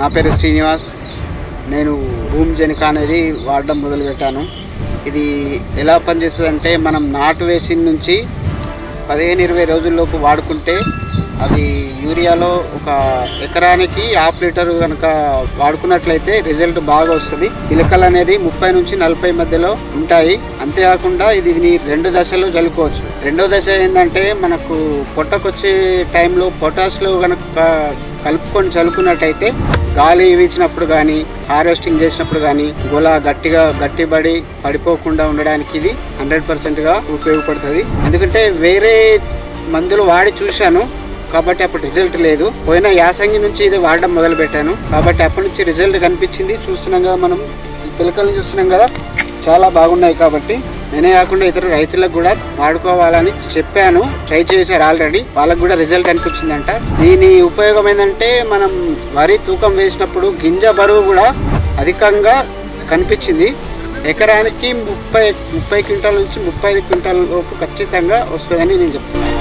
నా పేరు శ్రీనివాస్. నేను భూమి జనక అనేది వాడడం మొదలుపెట్టాను. ఇది ఎలా పనిచేస్తుందంటే మనం నాటు వేసిన నుంచి పదిహేను ఇరవై రోజుల్లోపు వాడుకుంటే అది యూరియాలో ఒక ఎకరానికి హాఫ్ లీటర్ కనుక వాడుకున్నట్లయితే రిజల్ట్ బాగా వస్తుంది. పిలకలు అనేది ముప్పై నుంచి నలభై మధ్యలో ఉంటాయి. అంతేకాకుండా ఇది రెండు దశలు జల్లుకోవచ్చు. రెండో దశ ఏంటంటే మనకు పొట్టకొచ్చే టైంలో పొటాష్లో కనుక కలుపుకొని చల్లుకున్నట్టయితే గాలి వీచినప్పుడు కానీ హార్వెస్టింగ్ చేసినప్పుడు కానీ గొల గట్టిగా గట్టిబడి పడిపోకుండా ఉండడానికి ఇది హండ్రెడ్ పర్సెంట్గా ఉపయోగపడుతుంది. ఎందుకంటే వేరే మందులు వాడి చూశాను కాబట్టి అప్పుడు రిజల్ట్ లేదు. పోయిన యాసంగి నుంచి ఇది వాడడం మొదలు పెట్టాను కాబట్టి అప్పటి నుంచి రిజల్ట్ కనిపించింది చూస్తున్నాం కదా మనం. పిలకలు చూస్తున్నాం కదా చాలా బాగున్నాయి కాబట్టి. నేనే కాకుండా ఇతర రైతులకు కూడా వాడుకోవాలని చెప్పాను. ట్రై చేశారు ఆల్రెడీ వాళ్ళకు కూడా రిజల్ట్ అనిపించిందంట దీని ఉపయోగం ఏంటంటే మనం వరి తూకం వేసినప్పుడు గింజ బరువు కూడా అధికంగా కనిపించింది. ఎకరానికి ముప్పై ముప్పై క్వింటాల నుంచి ముప్పై ఐదు క్వింటాల లోపు ఖచ్చితంగా వస్తుందని నేను చెప్తున్నాను.